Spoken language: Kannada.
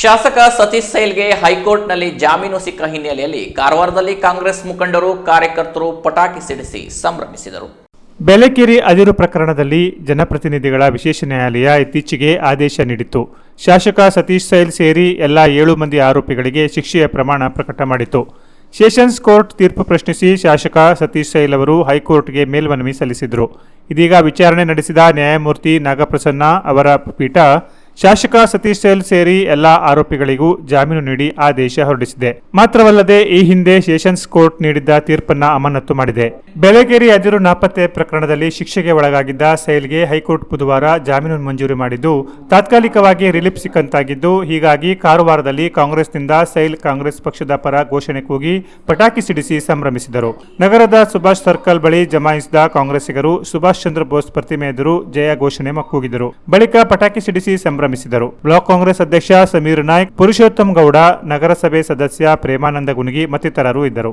ಶಾಸಕ ಸತೀಶ್ ಸೈಲ್ಗೆ ಹೈಕೋರ್ಟ್ನಲ್ಲಿ ಜಾಮೀನು ಸಿಕ್ಕ ಹಿನ್ನೆಲೆಯಲ್ಲಿ ಕಾರವಾರದಲ್ಲಿ ಕಾಂಗ್ರೆಸ್ ಮುಖಂಡರು, ಕಾರ್ಯಕರ್ತರು ಪಟಾಕಿ ಸಿಡಿಸಿ ಸಂಭ್ರಮಿಸಿದರು. ಬೆಲೆಕೇರಿ ಅದಿರು ಪ್ರಕರಣದಲ್ಲಿ ಜನಪ್ರತಿನಿಧಿಗಳ ವಿಶೇಷ ನ್ಯಾಯಾಲಯ ಇತ್ತೀಚೆಗೆ ಆದೇಶ ನೀಡಿತ್ತು. ಶಾಸಕ ಸತೀಶ್ ಸೈಲ್ ಸೇರಿ ಎಲ್ಲ ಏಳು ಮಂದಿ ಆರೋಪಿಗಳಿಗೆ ಶಿಕ್ಷೆಯ ಪ್ರಮಾಣ ಪ್ರಕಟ ಮಾಡಿತು ಸೆಷನ್ಸ್ ಕೋರ್ಟ್ ತೀರ್ಪು ಪ್ರಶ್ನಿಸಿ ಶಾಸಕ ಸತೀಶ್ ಸೈಲ್ ಅವರು ಹೈಕೋರ್ಟ್ಗೆ ಮೇಲ್ಮನವಿ ಸಲ್ಲಿಸಿದರು. ಇದೀಗ ವಿಚಾರಣೆ ನಡೆಸಿದ ನ್ಯಾಯಮೂರ್ತಿ ನಾಗಪ್ರಸನ್ನ ಅವರ ಪೀಠ ಶಾಸಕ ಸತೀಶ್ ಸೇಲ್ ಸೇರಿ ಎಲ್ಲ ಆರೋಪಿಗಳಿಗೂ ಜಾಮೀನು ನೀಡಿ ಆದೇಶ ಹೊರಡಿಸಿದೆ. ಮಾತ್ರವಲ್ಲದೆ ಈ ಹಿಂದೆ ಸೆಷನ್ಸ್ ಕೋರ್ಟ್ ನೀಡಿದ್ದ ತೀರ್ಪನ್ನ ಅಮಾನತು ಮಾಡಿದೆ. ಬೆಳಗೇರಿ ಅದಿರು ನಾಪತ್ತೆ ಪ್ರಕರಣದಲ್ಲಿ ಶಿಕ್ಷೆಗೆ ಒಳಗಾಗಿದ್ದ ಸೇಲ್ಗೆ ಹೈಕೋರ್ಟ್ ಬುಧವಾರ ಜಾಮೀನು ಮಂಜೂರು ಮಾಡಿದ್ದು, ತಾತ್ಕಾಲಿಕವಾಗಿ ರಿಲೀಫ್ ಸಿಕ್ಕಂತಾಗಿದ್ದು, ಹೀಗಾಗಿ ಕಾರವಾರದಲ್ಲಿ ಕಾಂಗ್ರೆಸ್ನಿಂದ ಸೈಲ್ ಕಾಂಗ್ರೆಸ್ ಪಕ್ಷದ ಪರ ಘೋಷಣೆ ಕೂಗಿ ಪಟಾಕಿ ಸಿಡಿಸಿ ಸಂಭ್ರಮಿಸಿದರು. ನಗರದ ಸುಭಾಷ್ ಸರ್ಕಲ್ ಬಳಿ ಜಮಾಯಿಸಿದ ಕಾಂಗ್ರೆಸ್ಸಿಗರು ಸುಭಾಷ್ ಚಂದ್ರ ಬೋಸ್ ಪ್ರತಿಮೆ ಎದುರು ಜಯ ಘೋಷಣೆ ಕೂಗಿದರು ಬಳಿಕ ಪಟಾಕಿ ಸಿಡಿಸಿ ಸಂಭ್ರಮಿಸಿದರು. ಬ್ಲಾಕ್ ಕಾಂಗ್ರೆಸ್ ಅಧ್ಯಕ್ಷ ಸಮೀರ್ ನಾಯ್ಕ್ ಪುರುಷೋತ್ತಮ್ ಗೌಡ ನಗರಸಭೆ ಸದಸ್ಯ ಪ್ರೇಮಾನಂದ ಗುನುಗಿ ಮತ್ತಿತರರು ಇದ್ದರು.